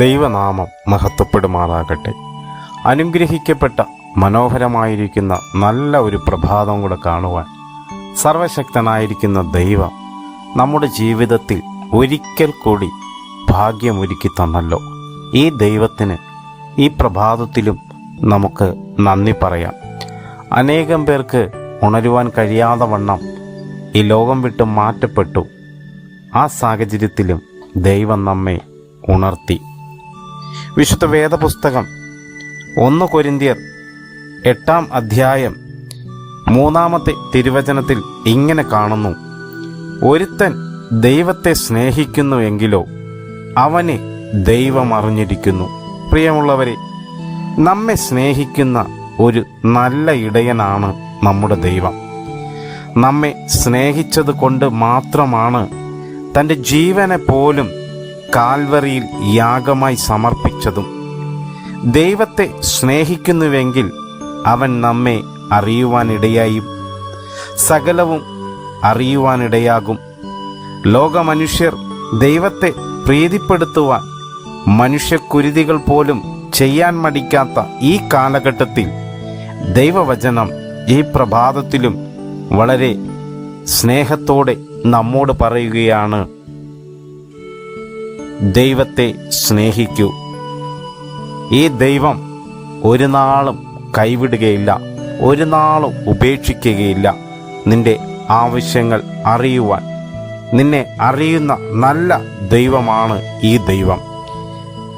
ദൈവനാമം മഹത്വപ്പെടുമാറാകട്ടെ. അനുഗ്രഹിക്കപ്പെട്ട മനോഹരമായിരിക്കുന്ന നല്ല ഒരു പ്രഭാതം കൂടെ കാണുവാൻ സർവശക്തനായിരിക്കുന്ന ദൈവം നമ്മുടെ ജീവിതത്തിൽ ഒരിക്കൽ കൂടി ഭാഗ്യമൊരുക്കി തന്നല്ലോ. ഈ ദൈവത്തിന് ഈ പ്രഭാതത്തിലും നമുക്ക് നന്ദി പറയാം. അനേകം പേർക്ക് ഉണരുവാൻ കഴിയാതെ വണ്ണം ഈ ലോകം വിട്ട് മാറ്റപ്പെട്ടു. ആ സാഹചര്യത്തിലും ദൈവം നമ്മെ ഉണർത്തി. വിശുദ്ധ വേദപുസ്തകം ഒന്ന് കൊരിന്തിയർ എട്ടാം അധ്യായം മൂന്നാമത്തെ തിരുവചനത്തിൽ ഇങ്ങനെ കാണുന്നു. ഒരുത്തൻ ദൈവത്തെ സ്നേഹിക്കുന്നുവെങ്കിലോ അവനെ ദൈവം അറിഞ്ഞിരിക്കുന്നു. പ്രിയമുള്ളവരെ നമ്മെ സ്നേഹിക്കുന്ന ഒരു നല്ല ഇടയനാണ് നമ്മുടെ ദൈവം. നമ്മെ സ്നേഹിച്ചത് കൊണ്ട് മാത്രമാണ് തന്റെ ജീവനെ പോലും കാൽവറിയിൽ യാഗമായി സമർപ്പിച്ചതും ദൈവത്തെ സ്നേഹിക്കുന്നുവെങ്കിൽ അവൻ നമ്മെ അറിയുവാനിടയായും സകലവും അറിയുവാനിടയാകും. ലോകമനുഷ്യർ ദൈവത്തെ പ്രീതിപ്പെടുത്തുവാൻ മനുഷ്യക്കുരുതികൾ പോലും ചെയ്യാൻ മടിക്കാത്ത ഈ കാലഘട്ടത്തിൽ ദൈവവചനം ഈ പ്രഭാതത്തിലും വളരെ സ്നേഹത്തോടെ നമ്മോട് പറയുകയാണ്. ദൈവത്തെ സ്നേഹിക്കൂ. ഈ ദൈവം ഒരു നാളും കൈവിടുകയില്ല ഒരു നാളും ഉപേക്ഷിക്കുകയില്ല. നിന്റെ ആവശ്യങ്ങൾ അറിയുവാൻ നിന്നെ അറിയുന്ന നല്ല ദൈവമാണ് ഈ ദൈവം.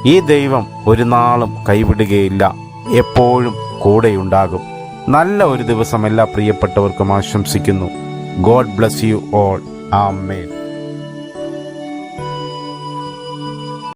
ഈ ദൈവം ഒരു നാളും കൈവിടുകയില്ല എപ്പോഴും കൂടെയുണ്ടാകും. നല്ല ഒരു ദിവസം എല്ലാ പ്രിയപ്പെട്ടവർക്കും ആശംസിക്കുന്നു. God bless you all. Amen.